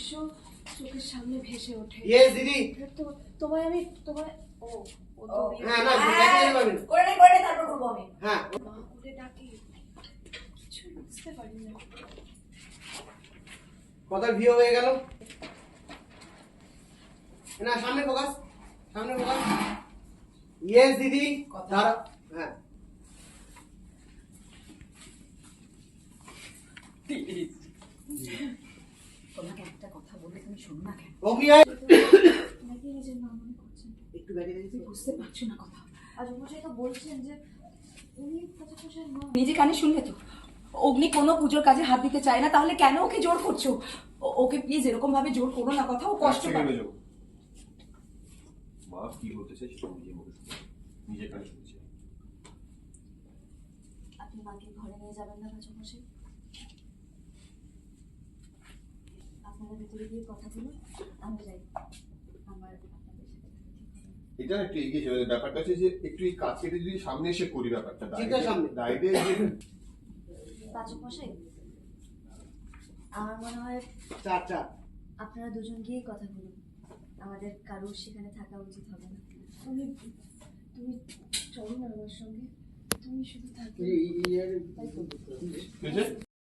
দৃশ্য চোখের সামনে ভেসে ওঠে। ইয়েস দিদি। তোমায় আমি তোমায় ও ও তো হ্যাঁ না হ্যাঁ, দেখে নিতে পারবেন করে নে, করে তারপর করব আমি। হ্যাঁ। মা করে ডাকি। কিছু বুঝতে পারি না। কথার ভিউ হয়ে গেল। না সামনে ফোকাস সামনে ফোকাস। ইয়েস দিদি কথা। দাঁড়া হ্যাঁ। কথা বলে তুমি শোনো না কেন? একটু তুমি বুঝতে পারছ না কথা। মশাই তো বলছেন যে উনি নিজে কানে শুনলে তো অগ্নি কোনো পুজোর কাজে হাত দিতে চায় না তাহলে কেন ওকে জোর করছ? ওকে প্লিজ এরকম ভাবে জোর করো না কথা ও কষ্ট এক পাবে মা কি বলতে চাই সেটা নিজে মুখে নিজে কানে শুনছে আপনি মাকে ঘরে নিয়ে যাবেন না রাজু মশাই আপনারা ভেতরে গিয়ে কথা বলুন আমি যাই আমার। এটা একটু এগিয়ে চলে ব্যাপারটা হচ্ছে যে একটু এই কাজ কেটে যদি সামনে এসে করি ব্যাপারটা। ডাইরে যে মশাই আমার মনে হয় চার চার আপনারা দুজন গিয়ে কথা বলুন আমাদের কারোর সেখানে থাকা উচিত হবে না তুমি তুমি চলো না আমার সঙ্গে তুমি শুধু থাকবে